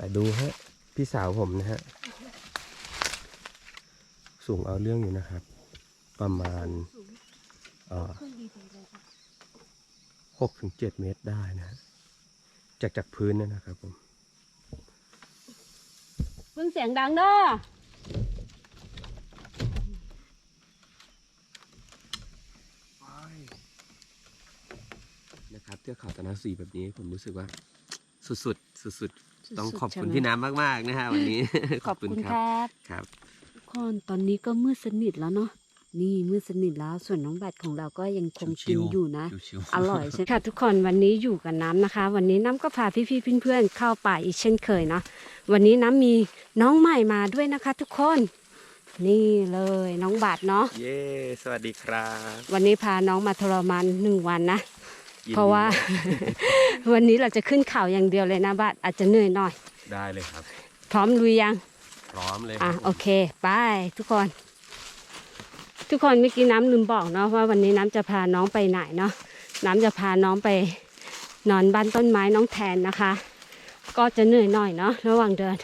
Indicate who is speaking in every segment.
Speaker 1: แต่ดูฮะ พี่สาวผมนะฮะ สูงเอาเรื่องอยู่นะครับ ประมาณเอ่อหกถึงเจ็ดเมตรได้นะฮะจากจากพื้นเนยนะครับผม
Speaker 2: เพิ่งเสียงดังเด้อ
Speaker 1: นะครับเทือกเขาตะนาวสีแบบนี้ผมรู้สึกว่า สุดๆสุดๆ ต้อง
Speaker 2: สุดๆ
Speaker 1: ขอบคุณ
Speaker 2: ใช่ไหม
Speaker 1: พี่น้ำมากๆนะฮะวันนี้
Speaker 2: ขอบคุณครับ
Speaker 1: ครับ
Speaker 2: ทุกคนตอนนี้ก็มืดสนิทแล้วเนาะนี่มืดสนิทแล้วส่วนน้องบัตรของเราก็ยังคง
Speaker 1: ชิ
Speaker 2: กิน
Speaker 1: วๆ
Speaker 2: อยู่นะ
Speaker 1: ชิวๆ
Speaker 2: อร่อยใช่ไหมค่ะทุกคนวันนี้อยู่กับน้ำนะคะ วันนี้น้ำก็พาพี่ๆเพื่อนๆเข้าป่าอีกเช่นเคยเนาะวันนี้น้ำมีน้องใหม่มาด้วยนะคะ ทุกคน นี่เลยน้องบาทเนาะ
Speaker 1: เย้สวัสดีครับ
Speaker 2: วันนี้พาน้องมาทรมานหนึ่งวันนะ
Speaker 1: ยินดี
Speaker 2: เพราะว่า วันนี้เราจะขึ้นเขาอย่างเดียวเลยนะบาทอาจจะเหนื่อยหน่อย
Speaker 1: ได้เลยครับ
Speaker 2: พร้อมลุยยัง
Speaker 1: พร้อมเลย
Speaker 2: อะ
Speaker 1: ครับ
Speaker 2: โอเคไปทุกคน ทุกคนเมื่อกี้น้ำลืมบอกเนาะว่าวันนี้น้ำจะพาน้องไปไหนเนาะน้ำจะพาน้องไปนอนบ้านต้นไม้น้องแทนนะคะ ก็จะเหนื่อยหน่อยเนาะระหว่างเดิน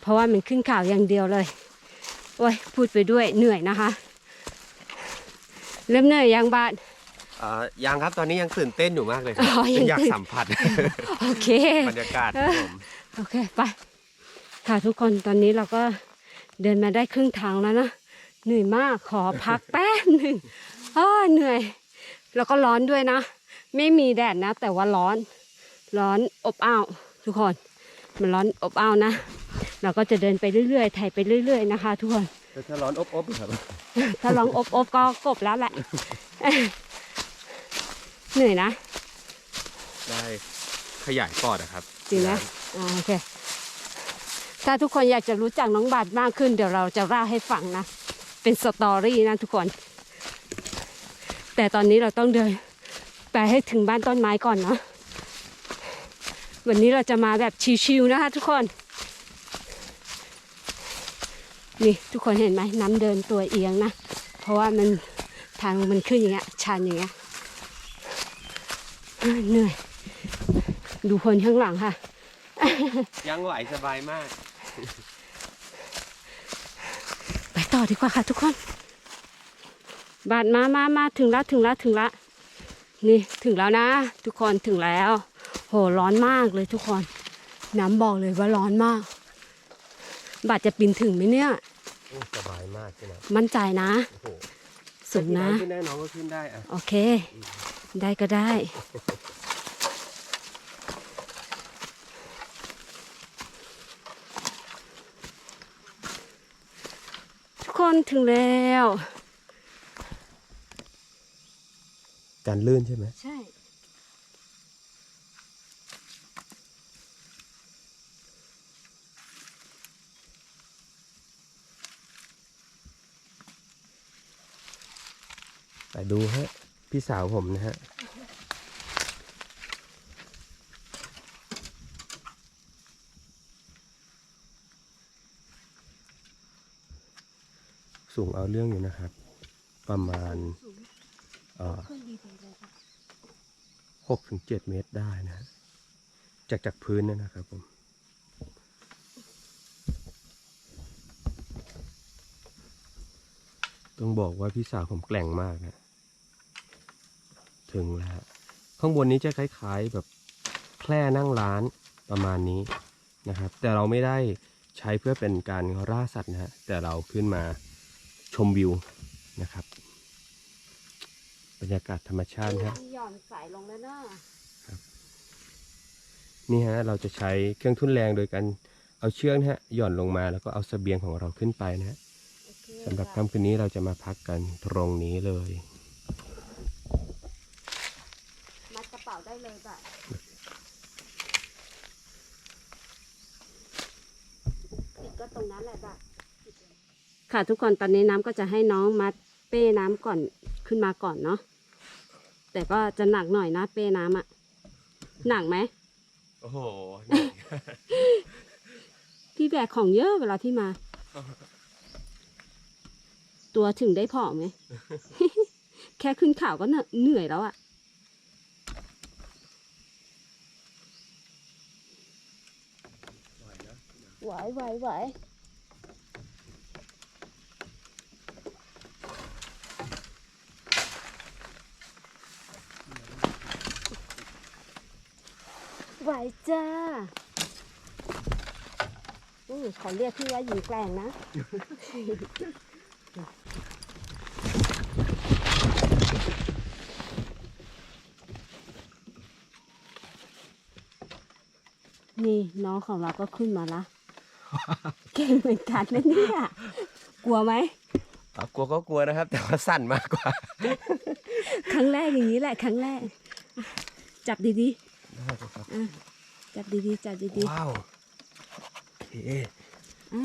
Speaker 2: เพราะว่ามันขึ้นเขาอย่างเดียวเลยโอ้ยพูดไปด้วยเหนื่อยนะคะ เริ่มเหนื่อยยังบาท
Speaker 1: เอ่อยังครับตอนนี้ยังตื่นเต้นอยู่มากเลยครั
Speaker 2: อ๋อยัง
Speaker 1: อยาก
Speaker 2: ตื่น
Speaker 1: สัมผัส
Speaker 2: โอเค
Speaker 1: บรรยากาศครับผม
Speaker 2: โอเค ไป ค่ะทุกคนตอนนี้เราก็เดินมาได้ครึ่งทางแล้วนะ เหนื่อยมากขอพักแป๊บหนึ่งอ้อเหนื่อย แล้วก็ร้อนด้วยนะ ไม่มีแดดนะ แต่ว่าร้อน ร้อนอบอ้าว ทุกคน มันร้อนอบอ้าวนะ เราก็จะเดินไปเรื่อยๆถ่ายไปเรื่อย ๆ นะคะ ทุกคน
Speaker 1: ถ้าร้อนอบๆครับ
Speaker 2: ถ้าร้องอบอบก็กบแล้วแหละ เหนื่อยนะ
Speaker 1: ได้ขยายปอดนะครับ
Speaker 2: จริงนะอ่าโอเค ถ้าทุกคนอยากจะรู้จักน้องบาทมากขึ้น เดี๋ยวเราจะเล่าให้ฟังนะ เป็นสตอรี่นะทุกคน แต่ตอนนี้เราต้องเดินไปให้ถึงบ้านต้นไม้ก่อนเนาะวันนี้เราจะมาแบบชิวๆนะคะทุกคน นี่ทุกคนเห็นไหมน้ำเดินตัวเอียงนะ เพราะว่ามันทางมันขึ้นอย่างเงี้ยชันอย่างเงี้ยอ่า เหนื่อย ดูคนข้างหลังค่ะ
Speaker 1: ยังไหวสบายมาก
Speaker 2: ไปต่อดีกว่าค่ะทุกคน บาดมามามาถึงแล้วถึงแล้วถึงแล้วนี่ถึงแล้วนะ ทุกคนถึงแล้ว โหร้อนมากเลยทุกคน น้ำบอกเลยว่าร้อนมาก บาดจะปีนถึงไหมเนี่ย
Speaker 1: โอ้สบายมากใช่ไหม
Speaker 2: มั่นใจนะ
Speaker 1: โอ้โห
Speaker 2: สูงนะ
Speaker 1: ขึ้นได้น้องก็ขึ้นได้อะ
Speaker 2: โอเค ได้ก็ได้ ทุกคนถึงแล้ว
Speaker 1: การลื่นใช่ไหม
Speaker 2: ใช่
Speaker 1: แต่ดูฮะ พี่สาวผมนะฮะสูงเอาเรื่องอยู่นะครับ ประมาณหกถึงเจ็ดเมตรได้นะ จากจากพื้นนยนะครับผมต้องบอกว่าพี่สาวผมแกร่งมากนะ ถึงแล้วข้างบนนี้จะคล้ายๆแบบแคร่นั่งร้านประมาณนี้นะครับ แต่เราไม่ได้ใช้เพื่อเป็นการล่าสัตว์นะฮะแต่เราขึ้นมาชมวิวนะครับ บรรยากาศธรรมชาตินะฮะ
Speaker 2: หย่อนสายลงแล้วเนาะ
Speaker 1: นี่ฮะเราจะใช้เครื่องทุ่นแรงโดยการเอาเชือกนะฮะหย่อนลงมาแล้วก็เอาเสบียงของเราขึ้นไปนะฮะ
Speaker 2: โอเค
Speaker 1: สำหรับค่ำคืนนี้เราจะมาพักกันตรงนี้เลย
Speaker 2: มัดกระเป๋าได้เลยแบบ ติดก็ตรงนั้นแหละแบบค่ะทุกคนตอนนี้น้ำก็จะให้น้องมัดเป้น้ำก่อนขึ้นมาก่อนเนาะแต่ก็จะหนักหน่อยนะเป้น้ำอะหนักไหม
Speaker 1: โอ้โห
Speaker 2: พี่แบกของเยอะเวลาที่มาตัวถึงได้ผอมไหมแค่ขึ้นเขาก็เหนื่อยเหนื่อยแล้วอะ
Speaker 1: ไหว
Speaker 2: ไหวไหวไหวจ้าอู้ขอเรียกพี่ว่าหญิงแกล่งนะ นี่น้องของเราก็ขึ้นมาละ เก่งเหมือนกันนะเนี่ย กลัวไหม
Speaker 1: อะกลัวก็กลัวนะครับ แต่ว่าสั่นมากกว่า
Speaker 2: ครั้งแรกอย่างนี้แหละ ครั้งแรกอะจับดี
Speaker 1: ได้ครับ
Speaker 2: ๆอะจับดีๆจับดี
Speaker 1: ว้าวโอเค
Speaker 2: ๆอ่า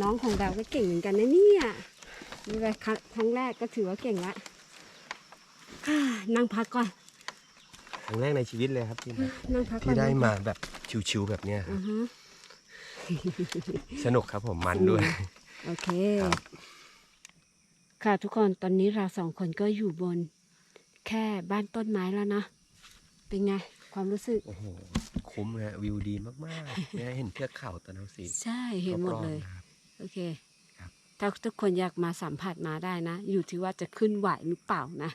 Speaker 2: น้องของเราก็เก่งเหมือนกันนะเนี่ยนี่เลยครั้งครั้งแรกก็ถือว่าเก่งละอ่านั่งพักก่อน
Speaker 1: ครั้งแรกในชีวิตเลยครับที่มา
Speaker 2: นั่งพักก่อน
Speaker 1: ที่ได้มาแบบชิวๆแบบเนี้ยครั
Speaker 2: อื
Speaker 1: บ
Speaker 2: อฮะ
Speaker 1: สนุกครับผมมันด้วย
Speaker 2: โอเค
Speaker 1: ครับ
Speaker 2: ค่ะทุกคนตอนนี้เราสองคนก็อยู่บน แค่บ้านต้นไม้แล้วนะ เป็นไง ความรู้สึก
Speaker 1: โอ้โห คุ้มฮะวิวดีมากๆเนี่ยเห็นเทือกเขาตะนาวศรี
Speaker 2: ใช่เห็นหมดเลย
Speaker 1: รอบๆนะครับ
Speaker 2: โอเค
Speaker 1: ครับ
Speaker 2: ถ้าทุกคนอยากมาสัมผัสมาได้นะ อยู่ที่ว่าจะขึ้นไหวหรือเปล่านะ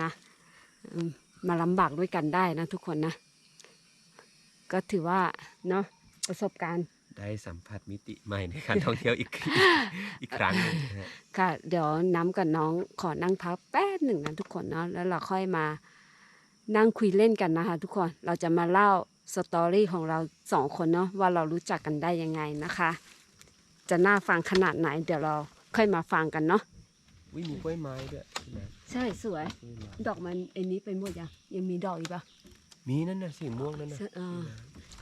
Speaker 2: นะอืมมาลำบากด้วยกันได้นะทุกคนนะ ก็ถือว่า เนาะประสบการณ์
Speaker 1: ได้สัมผัสมิติใหม่ในการท่องเที่ยวอีกอีกครั้งหนึงนะฮะ
Speaker 2: ค่ะ เดี๋ยวน้ำกับน้องขอนั่งพักแป๊บหนึ่งนะทุกคนเนาะแล้วเราค่อยมานั่งคุยเล่นกันนะคะทุกคนเราจะมาเล่าสตอรี่ของเราสองคนเนาะว่าเรารู้จักกันได้ยังไงนะคะ จะน่าฟังขนาดไหน เดี๋ยวเราค่อยมาฟังกันเนาะ
Speaker 1: วิมีกล้วยไม้ด้วยใช่ไหม
Speaker 2: ใช่สวย
Speaker 1: กล้วยไม้
Speaker 2: ดอกมันไอ้นี้ไปหมดยังยังมีดอกอีกปะ
Speaker 1: มีนั่นน่ะสีม่วงนั่นน่ะ
Speaker 2: เออ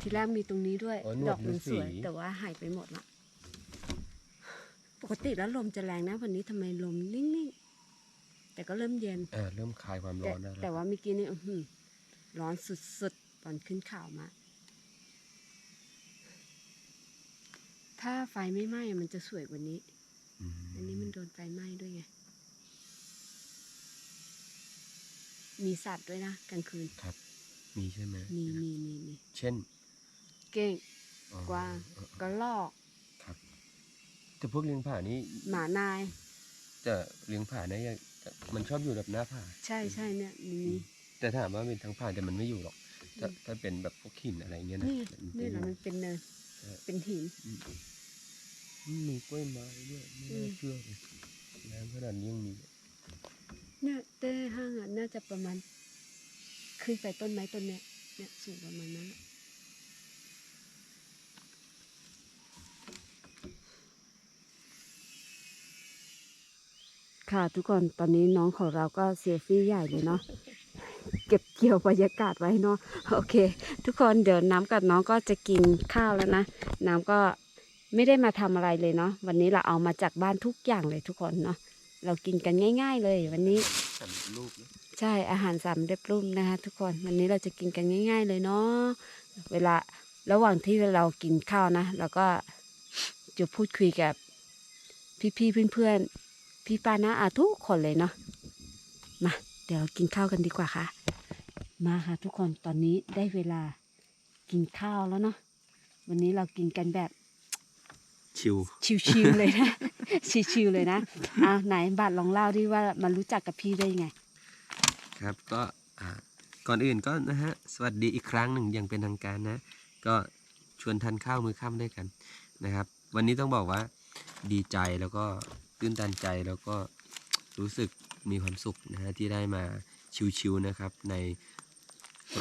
Speaker 2: ทีแรกมีตรงนี้ด้วย
Speaker 1: อ๋อหนวด
Speaker 2: ดอกมันสวย
Speaker 1: ฤาษี
Speaker 2: แต่ว่าหายไปหมดละ ปกติแล้วลมจะแรงนะ วันนี้ทำไมลมนิ่งๆ แต่ก็เริ่มเย็น
Speaker 1: อ่าเริ่มคลายความ
Speaker 2: แต่
Speaker 1: ร้อนได้
Speaker 2: แต่
Speaker 1: แล้ว
Speaker 2: ว่าเมื่อกี้นี่อื้อหือร้อนสุดๆ ตอนขึ้นข่าวมา ถ้าไฟไม่ไหม้มันจะสวยกว่านี้
Speaker 1: อืม
Speaker 2: อันนี้มันโดนไฟไหม้ด้วยไง มีสัตว์ด้วยนะกลางคืน
Speaker 1: ครับ มีใช่ไหม
Speaker 2: มีมีมีมี
Speaker 1: เช่น
Speaker 2: เก้ง
Speaker 1: อ๋อก
Speaker 2: วาง
Speaker 1: เออเออก
Speaker 2: ระลอก
Speaker 1: ครับแต่พวกเลี้ยงผานี้
Speaker 2: หมานาย
Speaker 1: จะเลี้ยงผาเนี่ยมันชอบอยู่แบบหน้าผา
Speaker 2: ใช่ใช่เนี่ยมี
Speaker 1: แต่ถามว่าเป็นทั้งผาแต่มันไม่อยู่หรอก ถ้าถ้าเป็นแบบพวกหินอะไรเงี้ยนะ
Speaker 2: นี่
Speaker 1: มันจะ
Speaker 2: นี่
Speaker 1: อ
Speaker 2: แหละ
Speaker 1: ยู่
Speaker 2: มันเป็นเนิน
Speaker 1: ใช่
Speaker 2: เป็นหิน
Speaker 1: อืมอืมมีกล้วยไม้ด้วยไม่
Speaker 2: อื
Speaker 1: น่ามเชื่อเลยน้ำขนาดนี้ยังมี
Speaker 2: เนี่ยเต้ห้างอะน่าจะประมาณขึ้นไปต้นไม้ต้นเนี้ยเนี่ยสูงประมาณนั้น ค่ะทุกคนตอนนี้น้องของเราก็เซลฟี่ใหญ่เลยเนาะเก็บเกี่ยวบรรยากาศไว้เนาะโอเค ทุกคนเดี๋ยวน้ำกับน้องก็จะกินข้าวแล้วนะ น้ำก็ไม่ได้มาทำอะไรเลยเนาะวันนี้เราเอามาจากบ้านทุกอย่างเลยทุกคนเนาะเรากินกันง่าย ๆ เลย วันนี้
Speaker 1: สำเร็จรูปน
Speaker 2: ใช่อาหารสำเร็จรูปนะคะ ทุกคนวันนี้เราจะกินกันง่าย ๆ เลยเนาะเวลาระหว่างที่เรากินข้าวนะเราก็จะพูดคุยกับพี่ๆเพื่อนๆ พี่ป้านาอาทุกคนเลยเนาะมาเดี๋ยวกินข้าวกันดีกว่าค่ะ มาค่ะทุกคนตอนนี้ได้เวลากินข้าวแล้วเนาะวันนี้เรากินกันแบบ
Speaker 1: ชิว
Speaker 2: ชิวๆเลยนะ ชิวๆเลยนะอ่าไหนบัตรลองเล่าดิว่ามารู้จักกับพี่ได้ยังไง
Speaker 1: ครับก็อ่าก่อนอื่นก็นะฮะสวัสดีอีกครั้งหนึ่งอย่างเป็นทางการนะ ก็ชวนทานข้าวมือค่ำด้วยกันนะครับ วันนี้ต้องบอกว่าดีใจแล้วก็ ตื้นตันใจแล้วก็รู้สึกมีความสุขนะฮะที่ได้มาชิวๆนะครับใน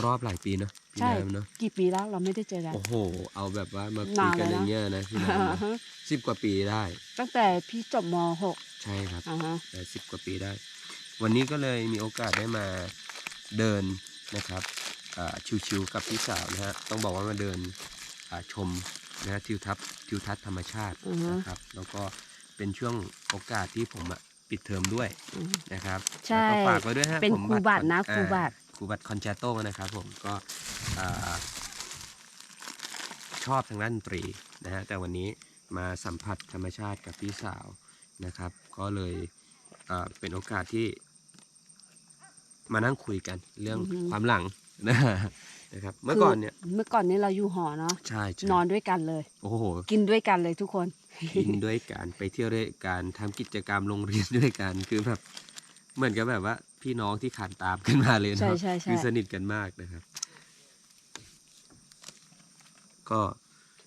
Speaker 1: รอบหลายปีเนาะพี่
Speaker 2: ใช่
Speaker 1: น้ำเนาะ
Speaker 2: กี่ปีแล้วเราไม่ได้เจอกัน
Speaker 1: โอ้โห เอาแบบว่ามาคุยกัน
Speaker 2: นานแล้วนะ
Speaker 1: อย่างเงี้ยนะพี่น้ำนะสิบกว่าปีได้
Speaker 2: ตั้งแต่พี่จบม
Speaker 1: ใช่ครับ
Speaker 2: .6 อ่าฮะ
Speaker 1: แต่สิบกว่าปีได้ วันนี้ก็เลยมีโอกาสได้มาเดินนะครับอ่าชิวๆกับพี่สาวนะฮะ ต้องบอกว่ามาเดินอ่าชมนะฮะทิวทัศน์ทิวทัศน์ธรรมชาติ
Speaker 2: อือฮะ
Speaker 1: นะครับ แล้วก็ เป็นช่วงโอกาสที่ผมอะปิดเทอมด้วย
Speaker 2: อืม
Speaker 1: นะครับ
Speaker 2: ใช่
Speaker 1: แล้วก็ฝากไว้ด้วยฮะ
Speaker 2: เป็น
Speaker 1: ผม
Speaker 2: ครูบัตรนะ
Speaker 1: อ่า
Speaker 2: ครูบัตร
Speaker 1: ครูบัตรคอนแชตโตนะครับผมก็อ่าชอบทางด้านดนตรีนะฮะแต่วันนี้มาสัมผัสธรรมชาติกับพี่สาวนะครับ ก็เลยเอ่อเป็นโอกาสที่มานั่งคุยกันเรื่องความหลังนะ นะครับ เมื่อก่อนเนี่ย
Speaker 2: เมื่อก่อนนี้เราอยู่หอเนาะ
Speaker 1: ใช่ใช่
Speaker 2: นอนด้วยกันเลย
Speaker 1: โอ้โห
Speaker 2: กินด้วยกันเลยทุกคน
Speaker 1: กินด้วยกัน ไปเที่ยวด้วยกันทำกิจกรรมโรงเรียนด้วยกัน คือแบบ เหมือนกับแบบว่า พี่น้องที่ขานตามกันมาเลย
Speaker 2: ใช่
Speaker 1: เนาะ
Speaker 2: ใช่ใช่
Speaker 1: คือสนิทกันมากนะครับ ก็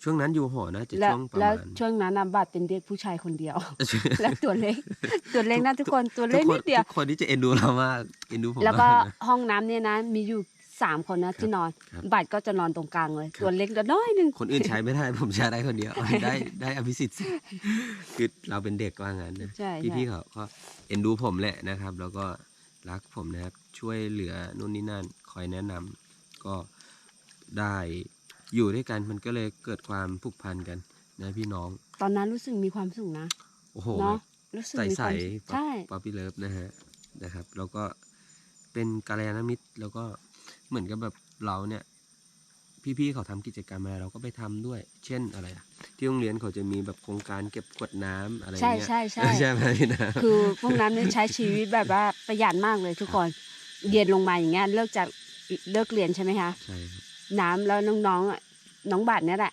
Speaker 1: ช่วงนั้นอยู่หอนะจะ
Speaker 2: แล้ว
Speaker 1: ช่วงประ
Speaker 2: แล้ว
Speaker 1: มาณ
Speaker 2: ช่วงนั้นนะบัตรเป็นเด็กผู้ชายคนเดียว แล้วตัวเล็กตัวเล็กนะทุกคนตัวเล็ก
Speaker 1: ทุ
Speaker 2: นิดเดียว
Speaker 1: ทุกคนที่จะเอ็นดูเรามากเอ็นดูผม
Speaker 2: แล้วก็
Speaker 1: มากนะ
Speaker 2: ห้องน้ำเนี่ยนะมีอยู่ สามคนนะที่นอน
Speaker 1: ครับ
Speaker 2: บัตรก็จะนอนตรงกลางเลย
Speaker 1: ครับ
Speaker 2: ตัวเล็กน้อยหนึง
Speaker 1: คนอื่นใช้ไม่ได้ผมใช้ได้คนเดียว ได้ได้อภิสิทธิ์คือเราเป็นเด็กว่างั้นนะ
Speaker 2: ใช่
Speaker 1: พี่
Speaker 2: ใช่
Speaker 1: พี่ๆเขาก็เอ็นดูผมแหละนะครับ แล้วก็รักผมนะครับช่วยเหลือนู่นนี่นั่นคอยแนะนำก็ได้อยู่ด้วยกันมันก็เลยเกิดความผูกพันกันนะพี่น้อง
Speaker 2: ตอนนั้นรู้สึกมีความสุขนะ
Speaker 1: โอ้โห
Speaker 2: เนาะรู้สึก
Speaker 1: ใส่
Speaker 2: มีค
Speaker 1: ใส่
Speaker 2: วามสุขใช่
Speaker 1: ป๊อปปี้เลิฟนะฮะนะครับ แล้วก็เป็นกาลยานมิตรแล้วก็ เหมือนกับแบบเราเนี่ย พี่ๆเขาทำกิจกรรมอะไรเราก็ไปทำด้วย เช่นอะไรอะที่โรงเรียนเขาจะมีแบบโครงการเก็บขวดน้ำอะไร
Speaker 2: ใช่
Speaker 1: เงี้ย
Speaker 2: ใช่ใช่
Speaker 1: ใช่ไหมพี่นะ
Speaker 2: คือพวกนั้นเนี่ยใช้ชีวิตแบบว่าประหยัดมากเลยทุกคนเย็นลงมาอย่างเงี้ยเลิกจากเลิกเรียนใช่ไหมคะ
Speaker 1: ใช่ครับ
Speaker 2: น้ำแล้วน้องๆอะน้องบัตรเนี่ยแหละ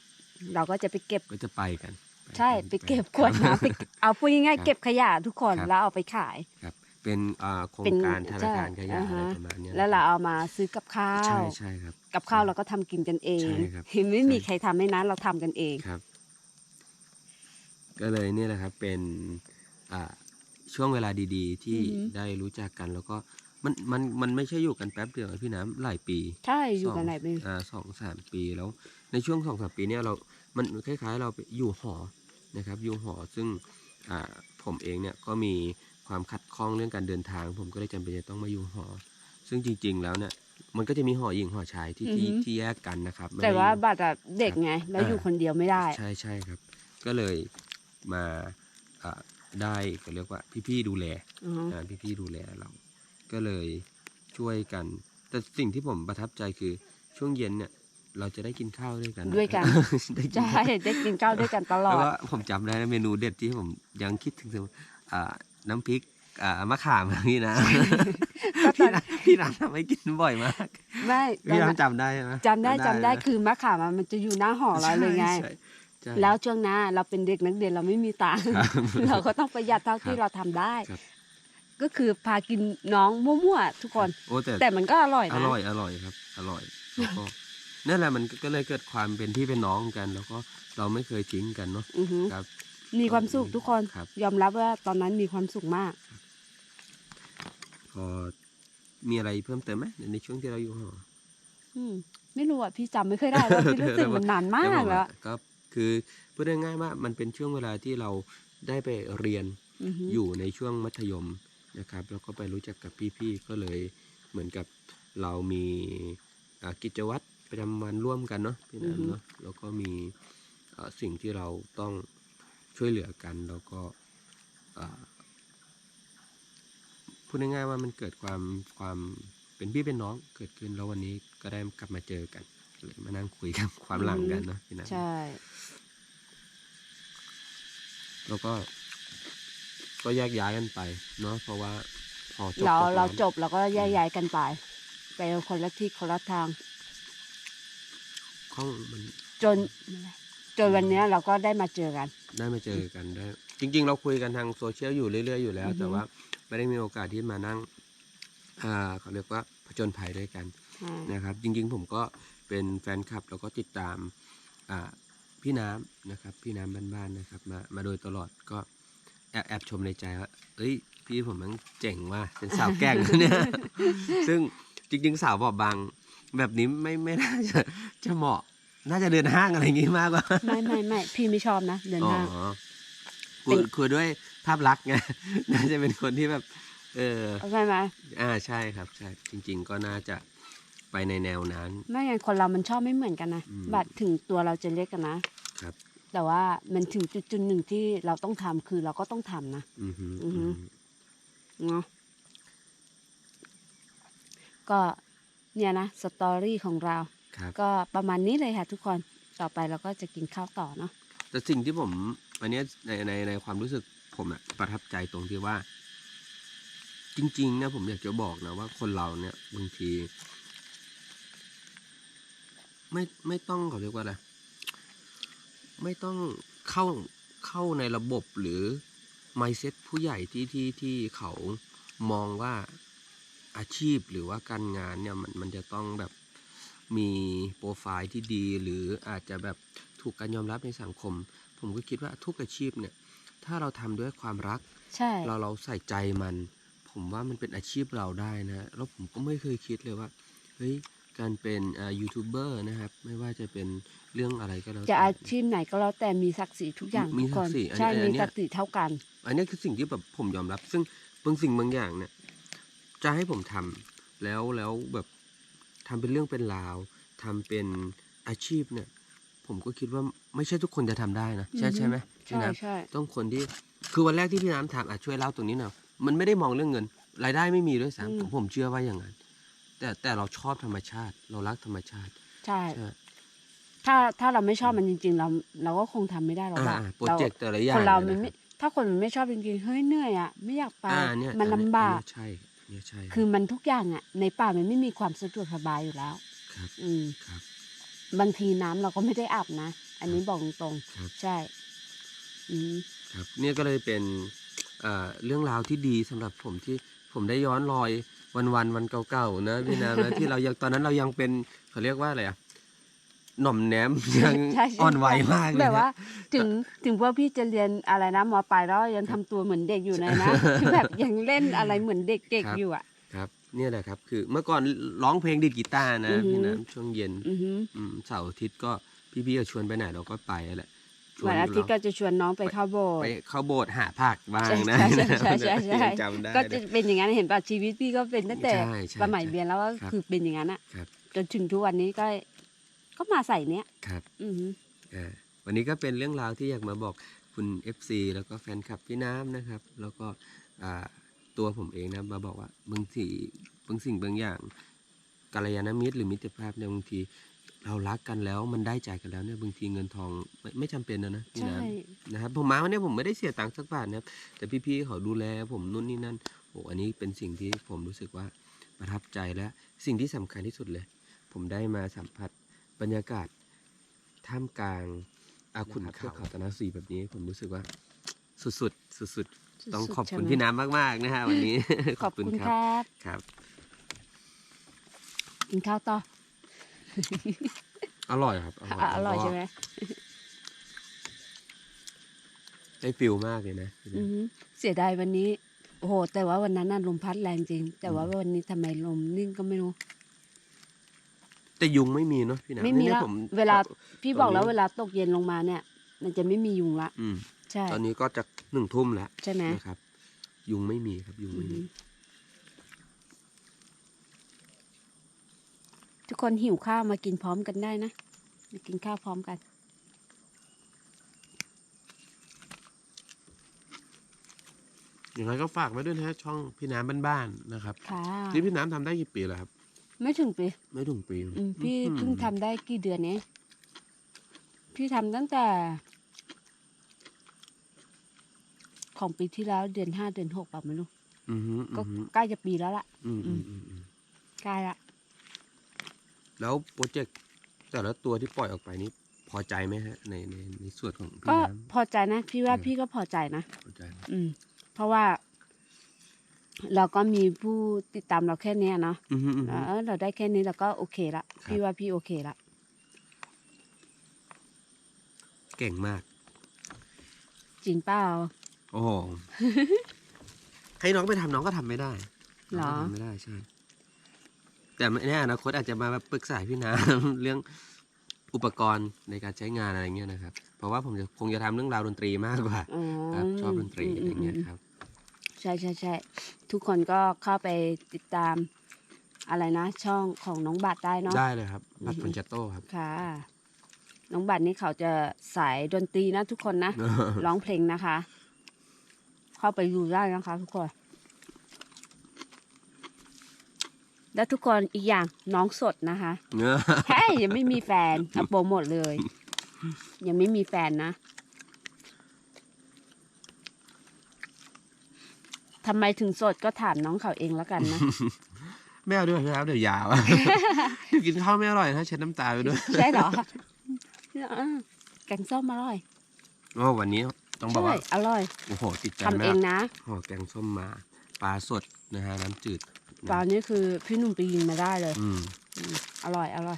Speaker 2: เราก็จะไปเก็บ
Speaker 1: ก็จะไปกัน
Speaker 2: ใช่
Speaker 1: กัน
Speaker 2: ไปเก็บขวดน้ำไปเอาพูดง่าย
Speaker 1: ครับ
Speaker 2: ๆเก็บขยะทุกคน
Speaker 1: ครับ
Speaker 2: แล้วเอาไปขาย
Speaker 1: ครับ เป็นอ่าโคร
Speaker 2: เป็
Speaker 1: ง
Speaker 2: น
Speaker 1: การธนาคารขยะ
Speaker 2: ใช่
Speaker 1: อะไร
Speaker 2: อ่าฮะ
Speaker 1: ประมาณเนี้ย
Speaker 2: แล้วเราเอามาซื้อกับข้า
Speaker 1: ใช่
Speaker 2: ว
Speaker 1: ใช่ครับ
Speaker 2: กับข้าวเราก็ทำกินกันเอง
Speaker 1: ใช่ครับ
Speaker 2: ไม่มี
Speaker 1: ใช่
Speaker 2: ใครทำให้นะเราทำกันเอง
Speaker 1: ครับ ก็เลยเนี่ยแหละครับเป็นอ่าช่วงเวลาดี ๆ ที่
Speaker 2: อือหือ
Speaker 1: ได้รู้จักกันแล้วก็มันมันมันไม่ใช่อยู่กันแป๊บเดียวนะพี่น้ำหลายปี
Speaker 2: ใช่อยู่กันไหนไป
Speaker 1: สงอ่าสองสามปีแล้ว ในช่วงสองสามปีเนี่ยเรา มันคล้าย ๆ เราไปอยู่หอนะครับ อยู่หอซึ่งอ่าผมเองเนี่ยก็มี ความขัดข้องเรื่องการเดินทาง ผมก็เลยจำเป็นจะต้องมาอยู่หอ ซึ่งจริง ๆ แล้วเนี่ยมันก็จะมีหอหญิงหอชายที่ที่
Speaker 2: อือฮึ
Speaker 1: ที่แยกกันนะครับไม่
Speaker 2: แต่
Speaker 1: ได้
Speaker 2: ว่า
Speaker 1: อยู่
Speaker 2: บัตรอะเด็กไง แล้วอยู่
Speaker 1: อ่า
Speaker 2: คนเดียวไม่ได้
Speaker 1: ใช่ใช่ครับ ก็เลยมาอ่าได้ก็เรียกว่าพี่ๆดูแล
Speaker 2: อือฮึ
Speaker 1: อ่าพี่ๆดูแลเรา ก็เลยช่วยกัน แต่สิ่งที่ผมประทับใจคือช่วงเย็นเนี่ยเราจะได้กินข้าวด้วยกัน
Speaker 2: ด้วยกัน
Speaker 1: ได้กิน
Speaker 2: ใช่
Speaker 1: ข้าว
Speaker 2: ได้กินข้าวด้วยกันตลอ
Speaker 1: แล้ว
Speaker 2: ด
Speaker 1: ก็ผมจำได้นะเมนูเด็ดที่ผมยังคิดถึงเสมออ่า น้ำพริกอ่ามะขามอะพี่นะ
Speaker 2: ก็ต
Speaker 1: พี่
Speaker 2: อน
Speaker 1: นะพี่น้ำทำให้กินบ่อยมาก
Speaker 2: ไม่ตอ
Speaker 1: พี่
Speaker 2: นนั้น
Speaker 1: น้ำจำได้ไหม
Speaker 2: จำได้จำได้
Speaker 1: นะ
Speaker 2: คือมะขามอะมันจะอยู่หน้าหอเราเลยไง
Speaker 1: ใช่ใช่
Speaker 2: แล้วช่วงหน้าเราเป็นเด็กนักเรียนเราไม่มีตังค์
Speaker 1: ครับ
Speaker 2: เราก็ต้องประหยัดเท่าที่
Speaker 1: ครับ
Speaker 2: เราทำได้
Speaker 1: ครับ
Speaker 2: ก็คือพากินน้องมั่วๆทุกคน
Speaker 1: โอ้แต่
Speaker 2: แต่มันก็อร่อย
Speaker 1: อ
Speaker 2: นะ
Speaker 1: ร่อยอร่อยครับ อร่อยแล้วก็นั่นแหละมันก็เลยเกิดความเป็นพี่เป็นน้องกัน แล้วก็เราไม่เคยทิ้งกันเนาะ
Speaker 2: อือหือ
Speaker 1: ครับ
Speaker 2: มีความสุขทุกคน
Speaker 1: ครับ
Speaker 2: ยอมรับว่าตอนนั้นมีความสุขมาก
Speaker 1: พอมีอะไรเพิ่มเติมไหมในช่วงที่เราอยู่หอ
Speaker 2: อืม ไม่รู้อะพี่จำไม่เคยได้แล้วพี่รู้สึกมันนานมากแล้ว
Speaker 1: ก็คือพูดง่ายๆว่ามันเป็นช่วงเวลาที่เราได้ไปเรียน
Speaker 2: อือหือ
Speaker 1: อยู่ในช่วงมัธยมนะครับ แล้วก็ไปรู้จักกับพี่ๆก็เลยเหมือนกับเรามีอ่ากิจวัตรประจำวันร่วมกันเนาะพี่น้ำเนาะแล้วก็มีอ่าสิ่งที่เราต้อง ช่วยเหลือกันแล้วก็อ่าพูดง่ายๆว่ามันเกิดความความเป็นพี่เป็นน้องเกิดขึ้นแล้ววันนี้ก็ได้กลับมาเจอกันเลยมานั่งคุยกันความหลังกันเนาะพี่น้ำ
Speaker 2: ใช่
Speaker 1: แล้วก็ก็แยกย้ายกันไปเนาะเพราะว่าพอจบ
Speaker 2: เรา
Speaker 1: จาก
Speaker 2: เรา
Speaker 1: นั้น
Speaker 2: จบแล้วก็แยกย้ายกันไป ไปคนละที่คนละทาง
Speaker 1: ข้องมัน
Speaker 2: จน จนวันเนี้ยเราก็ได้มาเจอกัน
Speaker 1: ได้มาเจอกันได้จริง ๆ เราคุยกันทางโซเชียลอยู่เรื่อย ๆ อยู่แล้ว
Speaker 2: อือฮึ
Speaker 1: แต่ว่าไม่ได้มีโอกาสที่มานั่งอ่าเขาเรียกว่าผจญภัยด้วยกัน
Speaker 2: อ่า
Speaker 1: นะครับ จริง ๆ ผมก็เป็นแฟนคลับแล้วก็ติดตามอ่าพี่น้ำนะครับ พี่น้ำบ้านๆนะครับ มามาโดยตลอดก็แอบแอบชมในใจว่าเอ้ย พี่ผมมันเจ๋งว่ะเป็นสาวแกร่งนะเนี่ย ซึ่งจริง ๆ สาวบอบบางแบบนี้ไม่ไม่น่าจะจะเหมาะ น่าจะเดินห้างอะไรอย่างงี้มากกว่า
Speaker 2: ไม่ไม่ไม่พี่ไม่ชอบนะเดิน
Speaker 1: อ๋อ
Speaker 2: ห้าง
Speaker 1: คุ
Speaker 2: เป็
Speaker 1: ย
Speaker 2: น
Speaker 1: คุยด้วยภาพลักษณ์ไงน่าจะเป็นคนที่แบบ เออ
Speaker 2: ใช่ไหม
Speaker 1: อ่าใช่ครับใช่จริง ๆ ก็น่าจะไปในแนวนั้น
Speaker 2: ไม่งั้นคนเรามันชอบไม่เหมือนกันนะ
Speaker 1: อืม
Speaker 2: บัตรถึงตัวเราจะเล็กกันนะ
Speaker 1: ครับ
Speaker 2: แต่ว่ามันถึงจุดจุดหนึ่งที่เราต้องทำคือเราก็ต้องทำนะ
Speaker 1: อือฮึ
Speaker 2: อือฮึ
Speaker 1: อือฮึ
Speaker 2: เนาะก็เนี่ยนะสตอรี่ของเรา
Speaker 1: ครับ
Speaker 2: ก็ประมาณนี้เลยค่ะทุกคนต่อไปเราก็จะกินข้าวต่อเนาะ
Speaker 1: แต่สิ่งที่ผมอันเนี้ยในในในความรู้สึกผมอะประทับใจตรงที่ว่า จริง ๆ นะผมอยากจะบอกนะว่าคนเราเนี่ยบางที ไม่ไม่ต้องเขาเรียกว่าอะไรไม่ต้องเข้าเข้าในระบบหรือ mindset ผู้ใหญ่ที่ที่ที่เขามองว่าอาชีพหรือว่าการงานเนี่ยมันมันจะต้องแบบ มีโปรไฟล์ที่ดี หรืออาจจะแบบถูกการยอมรับในสังคม ผมก็คิดว่าทุกอาชีพเนี่ย ถ้าเราทำด้วยความรัก
Speaker 2: ใช่
Speaker 1: เราเราใส่ใจมัน ผมว่ามันเป็นอาชีพเราได้นะ แล้วผมก็ไม่เคยคิดเลยว่า เฮ้ย การเป็นอ่ายูทูบเบอร์นะครับ ไม่ว่าจะเป็นเรื่องอะไรก็แล้ว
Speaker 2: จะ
Speaker 1: แต่
Speaker 2: อาชีพไหนก็แล้วแต่มีศักดิ์ศรีทุกอย่าง
Speaker 1: มี
Speaker 2: ทุกคน
Speaker 1: ศักดิ์ศรีอัน
Speaker 2: ใช่
Speaker 1: อัน
Speaker 2: มี
Speaker 1: เนี้ย
Speaker 2: ศักดิ์ศรีเท่ากัน
Speaker 1: อันนี้คือสิ่งที่แบบผมยอมรับ ซึ่งบางสิ่งบางอย่างเนี่ย จะให้ผมทำแล้วแล้วแบบ ทำเป็นเรื่องเป็นราวทำเป็นอาชีพเนี่ย ผมก็คิดว่าไม่ใช่ทุกคนจะทำได้นะใช่
Speaker 2: อือฮึ
Speaker 1: ใช่ไหมพี่
Speaker 2: ใช่
Speaker 1: น้ำ
Speaker 2: ใช่
Speaker 1: ต้องคนที่คือวันแรกที่พี่น้ำถามอะช่วยเล่าตรงนี้หน่อยมันไม่ได้มองเรื่องเงิน รายได้ไม่มีด้วยซ้ำผมผมเชื่อว่าอย่างนั้นแต่แต่เราชอบธรรมชาติ เรารักธรรมชาติ
Speaker 2: ใช่
Speaker 1: ใช่
Speaker 2: ถ้าถ้าเราไม่ชอบมันจริง ๆ เราเราก็คงทำไม่ได้หรอก
Speaker 1: อ่า
Speaker 2: ว่า
Speaker 1: โปรเจกต์แต่ละอย่า
Speaker 2: ค
Speaker 1: ง
Speaker 2: นเรา
Speaker 1: ย
Speaker 2: มัน
Speaker 1: นะ
Speaker 2: ไม่ถ้าคนมันไม่ชอบจริงๆเฮ้ยเหนื่อยอะไม่อยากไป
Speaker 1: อ่าเนี่ย
Speaker 2: มัน
Speaker 1: อั
Speaker 2: ลำบาก
Speaker 1: อันเนี้ยใช่เนี่ย ใช่
Speaker 2: คือมันทุกอย่างอะ ในป่ามันไม่มีความสะดวกสบายอยู่แล้ว
Speaker 1: ครับ
Speaker 2: อืม
Speaker 1: ครับ
Speaker 2: บางทีน้ำเราก็ไม่ได้อาบนะ อันนี้บอกตรง
Speaker 1: ครับ
Speaker 2: ๆใช่ อืม
Speaker 1: ครับ เนี่ยก็เลยเป็นเอ่อเรื่องราวที่ดีสำหรับผมที่ผมได้ย้อนรอยวันวันๆวันเก่าๆนะพี่น้ำนะที่เรายังตอนนั้นเรายังเป็นเขาเรียกว่าอะไรอะ หน่อมแนมยัง
Speaker 2: ใช่ใช่
Speaker 1: อ่อนไหวมากเลย
Speaker 2: แบบว่า
Speaker 1: นะ
Speaker 2: ถึงถึงว่าพี่จะเรียนอะไรนะมปลายแล้วยังทำตัวเหมือนเด็กอยู่เลยนะคือแบบยังเล่นอะไรเหมือนเด็กๆอยู่อะ
Speaker 1: ครับ เนี่ยแหละครับ คือเมื่อก่อนร้องเพลงดีดกีตาร์นะ
Speaker 2: อือหือ
Speaker 1: พี่น้ำช่วงเย็น
Speaker 2: อือหือ
Speaker 1: อืมเสาร์อาทิตย์ก็พี่ๆก็ชวนไปไหนเราก็ไปแหละช
Speaker 2: วันอาทิตย์
Speaker 1: เรา
Speaker 2: ก็จะชวนน้องไปเข้าโบสถ์
Speaker 1: ไปเข้าโบสถ์หาผักบ้างนะ
Speaker 2: ใช่ใช่ใช่ใช่ใช่
Speaker 1: ยังจำได้
Speaker 2: ก็จะ
Speaker 1: นะ
Speaker 2: เป็นอย่างนั้นเห็นป่ะชีวิตพี่ก็เป็นตั้งแต่
Speaker 1: ใช่ใช่
Speaker 2: สมัย
Speaker 1: ใช่
Speaker 2: เรียนแล้วก็
Speaker 1: ครับ
Speaker 2: คือเป็นอย่างนั้นอะ
Speaker 1: ครับ
Speaker 2: จนถึงทุกวันนี้ก็ ก็มาใส่เนี้ย
Speaker 1: ครับ
Speaker 2: อือหือ
Speaker 1: อ่าวันนี้ก็เป็นเรื่องราวที่อยากมาบอกคุณ FC แล้วก็แฟนคลับพี่น้ำนะครับ แล้วก็อ่าตัวผมเองนะมาบอกว่าบางทีบางสิ่งบางอย่างกัลยาณมิตรหรือมิตรภาพเนี่ยบางทีเรารักกันแล้วมันได้ใจกันแล้วเนี่ยบางทีเงินทองไม่ไม่จำเป็นนะนะพี่
Speaker 2: ใช่
Speaker 1: น้ำ นะครับผมมาวันนี้ผมไม่ได้เสียตังค์สักบาทนะครับแต่พี่ๆเขาดูแลผมนู่นนี่นั่นโอ้อันนี้เป็นสิ่งที่ผมรู้สึกว่าประทับใจและสิ่งที่สำคัญที่สุดเลย ผมได้มาสัมผัส บรรยากาศท่ามกลางอาขุนเขาเขาตะนาสีแบบนี้ผมรู้สึกว่า สุดๆสุดๆต้อง
Speaker 2: สุดๆ
Speaker 1: ขอบคุณ
Speaker 2: ใช่ไหม
Speaker 1: พี่น้ำมากๆนะฮะวันนี้
Speaker 2: ขอบคุณครับ
Speaker 1: ครับ
Speaker 2: กินข้าวต่อ
Speaker 1: อร่อยครับ
Speaker 2: อะอร่อยใช่ไหม
Speaker 1: ได้ฟิลมากเลยนะ
Speaker 2: อือหือเสียดายวันนี้ โอ้โห แต่ว่าวันนั้นน่ะลมพัดแรงจริง แต่ว่าวันนี้ทำไมลมนิ่งก็ไม่รู้
Speaker 1: แต่ยุงไม่มีเนาะพี่น้ำ
Speaker 2: ไม่มี
Speaker 1: นี่
Speaker 2: แล้ว
Speaker 1: ผม
Speaker 2: เวลาพี่บอกแล้ว
Speaker 1: ตอนนี้
Speaker 2: เวลาตกเย็นลงมาเนี่ย มันจะไม่มียุงละ
Speaker 1: อืม
Speaker 2: ใช่
Speaker 1: ตอนนี้ก็จะหนึ่งทุ่มแล้ว
Speaker 2: ใช่ไหม
Speaker 1: นะครับ ยุงไม่มีครับ ยุง
Speaker 2: อื
Speaker 1: ไม่
Speaker 2: อหื
Speaker 1: มี
Speaker 2: อทุกคนหิวข้าวมากินพร้อมกันได้นะมากินข้าวพร้อมกัน
Speaker 1: อย่างไรก็ฝากไว้ด้วยนะฮะช่องพี่น้ำบ้านๆนะครับ
Speaker 2: ค่ะ
Speaker 1: ที่พี่น้ำทำได้กี่ปีแล้วครับ
Speaker 2: ไม่ถึงปี
Speaker 1: ไม่ถึงปี
Speaker 2: อืมพี่
Speaker 1: อื้อหือ
Speaker 2: เพิ่งทำได้กี่เดือนเนี้พี่ทำตั้งแต่ ของปีที่แล้วเดือนห้าเดือนหกแบบไม่รู้
Speaker 1: อือหือ
Speaker 2: ก็
Speaker 1: อือหือ
Speaker 2: ใกล้จะปีแล้วล่ะ
Speaker 1: อืมอืมอืมอืม
Speaker 2: ใกล้ละ
Speaker 1: แล้วโปรเจกต์แต่ละตัวที่ปล่อยออกไปนี้พอใจไหมฮะ ในในในส่วนของพี่
Speaker 2: ก็
Speaker 1: น้ำ
Speaker 2: พอใจนะ พี่ว่า
Speaker 1: เออ
Speaker 2: พี่ก็พอใจนะ
Speaker 1: พอใจไหม
Speaker 2: อืม เพราะว่า เราก็มีผู้ติดตามเราแค่เนี้ยเนาะ
Speaker 1: อือหืออือหือ
Speaker 2: เออเราได้แค่นี้เราก็โอเคละ
Speaker 1: ครับ
Speaker 2: พี่ว่าพี่โอเคละ
Speaker 1: เก่งมาก
Speaker 2: จริงเปล่า
Speaker 1: โอ้โหให้น้องไปทำน้องก็ทำไม่ได้
Speaker 2: เหรอ
Speaker 1: น้งก็ทำไม่ได้ใช่แต่ไม่แน่อนาคตอาจจะมาแบบปรึกษาพี่น้ำเรื่องอุปกรณ์ในการใช้งานอะไรเงี้ยนะครับ เพราะว่าผมจะคงจะทำเรื่องราวดนตรีมากกว่า
Speaker 2: อ๋อ
Speaker 1: ครับชอบดนตรีอะไรเงี้ย
Speaker 2: มม
Speaker 1: ครับ
Speaker 2: ใช่ใช่ใช่ทุกคนก็เข้าไปติดตามอะไรนะ ช่องของน้องบัตรได้เนาะ
Speaker 1: ได้เลยครับบัตร
Speaker 2: อือหือ
Speaker 1: พันจัตโต้ครับ
Speaker 2: ค่ะ น้องบัตรนี่เขาจะสายดนตรีนะทุกคนนะ ร้องเพลงนะคะ เข้าไปดูได้นะคะ ทุกคน แล้วทุกคนอีกอย่างน้องสดนะคะ
Speaker 1: เนื้อ
Speaker 2: เฮ้ยยังไม่มีแฟนเอาโปรโมทเลย ยังไม่มีแฟนนะ ทำไมถึงโสดก็ถามน้องเขาเองแล้วกันนะ
Speaker 1: ไม่เอาด้วยครับเดี๋ยวยาวเดี๋ยวกินข้าวไม่อร่อยถ้าเช็ดน้ำตาไปด้วย
Speaker 2: ใช่เหรออ่าแกงส้มอร่อย
Speaker 1: โอ้วันนี้ต้องบอกว่า
Speaker 2: ใช่อร่อย
Speaker 1: โอ้โหติดใจ
Speaker 2: ทำ
Speaker 1: มา
Speaker 2: เอกงนะ
Speaker 1: ห่อแกงส้มมาปลาสดนะฮะน้ำจืด
Speaker 2: ปลานี่คือพี่หนุ่มไปยิงมาได้เลย
Speaker 1: อืม
Speaker 2: อืมอร่อยอร่อย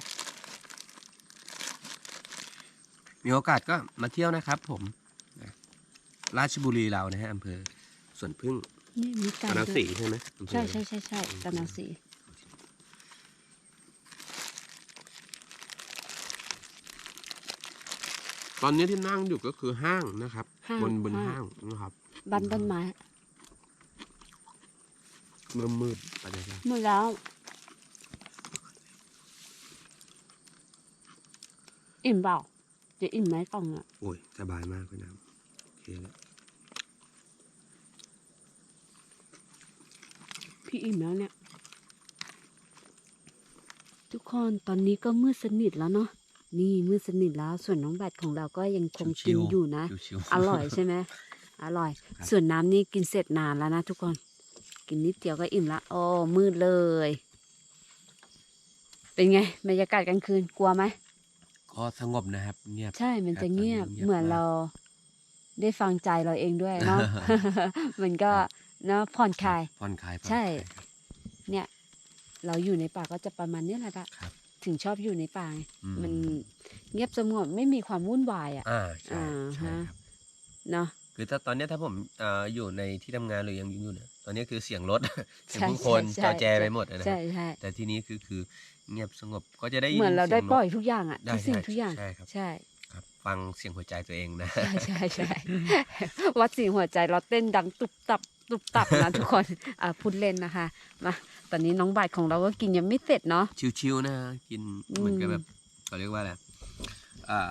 Speaker 1: มีโอกาสก็มาเที่ยวนะครับผมนะราชบุรีเรานะฮะอำเภอสวนพึ่ง
Speaker 2: นี่มีไก่
Speaker 1: ตะนาว
Speaker 2: ด้วย
Speaker 1: สีใช่ไหมอำเภอ
Speaker 2: ใช่ใช่ใช่ใช่ตะนาวสี
Speaker 1: ตอนนี้ที่นั่งอยู่ก็คือห้างนะครับ
Speaker 2: ห้าง
Speaker 1: บนบน
Speaker 2: ห้า
Speaker 1: ห้างงนะครับ
Speaker 2: บ้านต้นไม้
Speaker 1: มืดมืดๆไปเลยครับ
Speaker 2: หมดแล้วอิ่มเปล่าจะอิ่มไหมกล่องอะ
Speaker 1: โอ้ยสบายมากพี่น้ำโอเคแล้ว
Speaker 2: พี่อิ่มแล้วเนี่ย ทุกคนตอนนี้ก็มืดสนิทแล้วเนาะนี่มืดสนิทแล้วส่วนน้องบัตรของเราก็ยังคงกินอยู่นะ
Speaker 1: ชิวๆ
Speaker 2: อร่อยใช่ไหมอร่อย
Speaker 1: ครับ
Speaker 2: ส่วนน้ำนี่กินเสร็จนานแล้วนะทุกคน กินนิดเดียวก็อิ่มละโอ้มืดเลย เป็นไงบรรยากาศกลางคืนกลัวไหม
Speaker 1: ก็สงบนะครับ เงียบ
Speaker 2: ใช่มันจะ
Speaker 1: ครับ
Speaker 2: เงียบ
Speaker 1: ตอนนี้เงียบ
Speaker 2: เหมือน
Speaker 1: มาก
Speaker 2: เราได้ฟังใจเราเองด้วยเนาะมันก็ เนาะผ่อนคลาย
Speaker 1: ผ่อนคลายผ่อน
Speaker 2: ใช่
Speaker 1: คลายครับ
Speaker 2: เนี่ย เราอยู่ในป่าก็จะประมาณเนี้ยแหละปะ
Speaker 1: ครับ
Speaker 2: ถึงชอบอยู่ในป่าไง
Speaker 1: อื
Speaker 2: มันเงียบสงบไม่มีความวุ่นวายอะ
Speaker 1: อ่าใช่
Speaker 2: อ่า
Speaker 1: ใช่
Speaker 2: ฮะ
Speaker 1: ครับ
Speaker 2: เนาะ
Speaker 1: คือถ้าตอนเนี้ยถ้าผมเอ่ออยู่ในที่ทำงานหรือยังอยู่เนี่ยตอนนี้คือเสียงรถ เสียง
Speaker 2: ใช่
Speaker 1: ผู้คน
Speaker 2: ใช่
Speaker 1: จอแจ
Speaker 2: ใช่
Speaker 1: ไปหมดนะค
Speaker 2: ใช่
Speaker 1: รับ
Speaker 2: ใช่
Speaker 1: แต่ที่นี้คือคือเงียบสงบก็จะได้ยิน
Speaker 2: เหมือนเราได้
Speaker 1: สีง
Speaker 2: ปล่อย
Speaker 1: นก
Speaker 2: ทุกอย่างอะ
Speaker 1: ได้
Speaker 2: ทุกสิ่ง
Speaker 1: ใช่
Speaker 2: ทุกอย่าง
Speaker 1: ใช่ครับ
Speaker 2: ใช่
Speaker 1: ครับฟังเสียงหัวใจตัวเองนะ
Speaker 2: ใช่ใช่ใช่ วัดเสียงหัวใจเราเต้นดังตุบตับ ตุบตับนะ ทุกคนอ่าพูดเล่นนะคะมาตอนนี้น้องบาทของเราก็กินยังไม่เสร็จเนาะ
Speaker 1: ชิวๆนะกิน
Speaker 2: อืม
Speaker 1: เหมือนกับแบบเขาเรียกว่าอะไรอ่า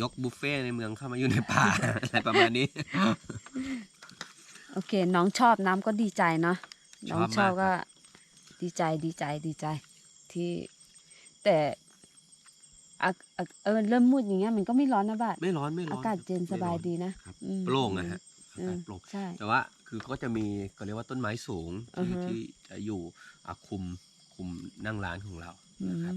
Speaker 1: ยกบุฟเฟ่ต์ในเมืองเข้ามาอยู่ในป่าอะไรประมาณนี้
Speaker 2: โอเค น้องชอบน้ำก็ดีใจเนาะ
Speaker 1: ช
Speaker 2: น้
Speaker 1: อ
Speaker 2: อบงชอบ
Speaker 1: มากครับ
Speaker 2: ก็ดีใจดีใจดีใจ ที่แต่อะอะเออเริ่มมืดอย่างเงี้ยมันก็ไม่ร้อนนะบาท
Speaker 1: ไม่ร้อนไม่ร้อน
Speaker 2: อากาศเย็น
Speaker 1: ไม่
Speaker 2: ส
Speaker 1: ร้อน
Speaker 2: บายดีนะครับอืม
Speaker 1: โปร่งอะฮะ
Speaker 2: อื
Speaker 1: อามกาศโปร่ง
Speaker 2: ใช่
Speaker 1: แต่ว่า คือก็จะมีก็เรียกว่าต้นไม้สูง
Speaker 2: อือ
Speaker 1: ที่
Speaker 2: ฮึ
Speaker 1: ที่จะอยู่อะคุมคุมนั่งร้านของเรา
Speaker 2: อื
Speaker 1: นะครับ
Speaker 2: ม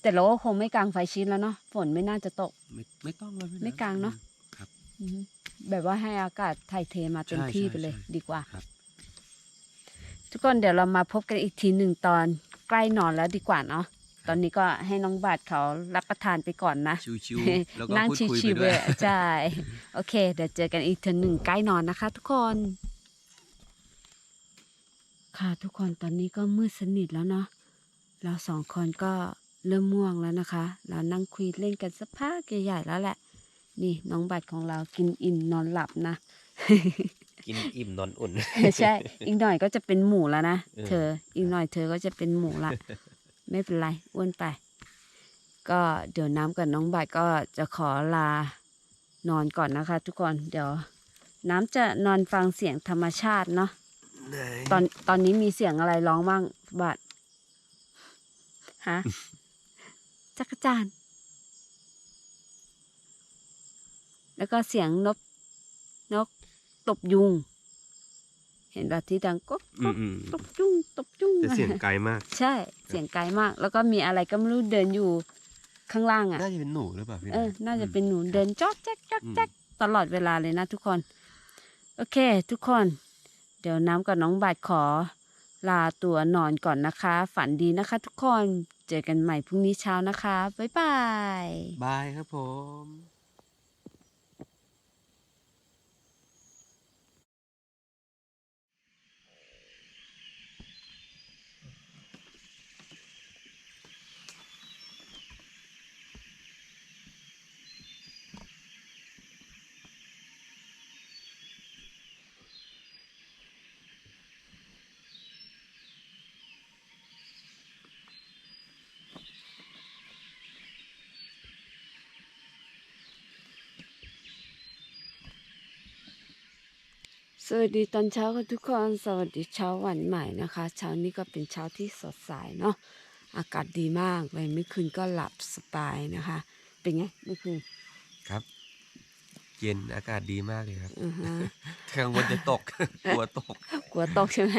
Speaker 2: แต่เราก็คงไม่กางไฟชิดแล้วเนาะฝนไม่น่าจะตก
Speaker 1: ไม่ไม่ต้องเลยพี่
Speaker 2: ไม่กลางเนอะ
Speaker 1: ครับ
Speaker 2: อืมแบบว่าให้อากาศถ่ายเทมาเต็ม
Speaker 1: ใช่
Speaker 2: ที่
Speaker 1: ใช่
Speaker 2: ไปเลย
Speaker 1: ใช่
Speaker 2: ดีกว่า
Speaker 1: ครับ
Speaker 2: ทุกคนเดี๋ยวเรามาพบกันอีกทีหนึ่งตอนใกล้นอนแล้วดีกว่าเนาะ ตอนนี้ก็ให้น้องบาทเขารับประทานไปก่อนนะ
Speaker 1: ชิวๆแล้วก็
Speaker 2: นั่ง
Speaker 1: พูดคุย
Speaker 2: ชิ
Speaker 1: ไป
Speaker 2: วๆ
Speaker 1: ด้วย
Speaker 2: เลยใช่โอเค เดี๋ยวเจอกันอีกทีหนึ่งใกล้นอนนะคะ ทุกคน ค่ะทุกคนตอนนี้ก็มืดสนิทแล้วเนาะเราสองคนก็เริ่มม่วงแล้วนะคะ เรานั่งคุยเล่นกันสักพักใหญ่ๆแล้วแหละ นี่น้องบัตรของเรากินอิ่มนอนหลับนะ
Speaker 1: กินอิ่มนอนอุ่น
Speaker 2: ใช่ อีกหน่อยก็จะเป็นหมูแล้วนะ
Speaker 1: เออ
Speaker 2: เธอ อีกหน่อยเธอก็จะเป็นหมูละ ไม่เป็นไรอ้วนไป ก็เดี๋ยวน้ำกับน้องบัตรก็จะขอลานอนก่อนนะคะ ทุกคนเดี๋ยว น้ำจะนอนฟังเสียงธรรมชาติเนาะตอนตอนนี้มีเสียงอะไรร้องบ้างบัตรฮะจักรจานแล้วก็เสียงนกนกตบยุง เห็นแบบที่ดังก๊ก
Speaker 3: อื
Speaker 2: ก๊
Speaker 3: ม
Speaker 2: ก
Speaker 3: อืม
Speaker 2: ตบยุงตบยุง
Speaker 3: แต่เสียงไกลมาก
Speaker 2: ใช่เสียงไกลมาก แล้วก็มีอะไรก็ไม่รู้เดินอยู่ข้างล่างอะ
Speaker 1: น่าจะเป็นหนูหรือเปล่าพี่
Speaker 2: เออน่าจะเป็นหนูเดินจอกแจ๊กจอกแจ๊กตลอดเวลาเลยนะทุกคน โอเค ทุกคน เดี๋ยวน้ำกับน้องบาทขอ ลาตัวนอนก่อนนะคะ ฝันดีนะคะ ทุกคนเจอกันใหม่พรุ่งนี้เช้านะคะบ๊ายบาย
Speaker 1: บายครับผม
Speaker 2: สวัสดีตอนเช้าค่ะทุกคนสวัสดีเช้าวันใหม่นะคะเช้านี้ก็เป็นเช้าที่สดใสเนาะอากาศดีมากเลยเมื่อคืนก็หลับสบายนะคะ เป็นไงเมื่อคืน
Speaker 1: ครับ เย็นอากาศดีมากเลยครับ
Speaker 2: อือฮะ
Speaker 1: กังวลจะตก กลัวตก
Speaker 2: กลัวตกใช่ไหม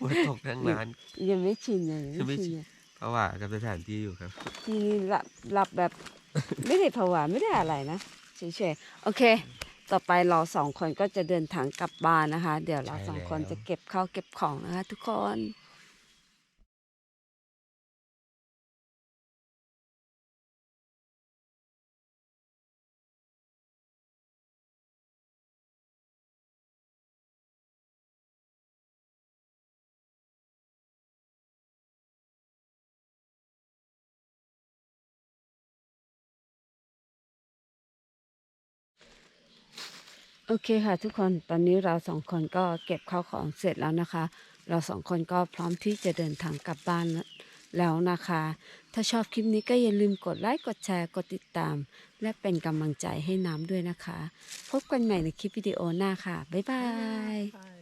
Speaker 1: กลัวตกทั้งร้าน
Speaker 2: ยังไม่ชินเลย
Speaker 1: ยังไม่
Speaker 2: ไม่
Speaker 1: ชิ
Speaker 2: ชิ
Speaker 1: น
Speaker 2: นเลย
Speaker 1: เพราะว่ากับสถานที่อยู่ครับ
Speaker 2: ที่นี่หลับหลับแบบ ไม่ได้ผวาไม่ได้อะไรนะเฉยๆโอเค ต่อไปเราสองคนก็จะเดินทางกลับบ้านนะคะ เดี๋ยวเราสองคนจะเก็บข้าวเก็บของนะคะ ทุกคน โอเคค่ะทุกคนตอนนี้เราสองคนก็เก็บข้าวของเสร็จแล้วนะคะ เราสองคนก็พร้อมที่จะเดินทางกลับบ้านแล้วนะคะ ถ้าชอบคลิปนี้ก็อย่าลืมกดไลค์กดแชร์กดติดตาม และเป็นกำลังใจให้น้ำด้วยนะคะ พบกันใหม่ในคลิปวิดีโอหน้าค่ะ บ๊ายบาย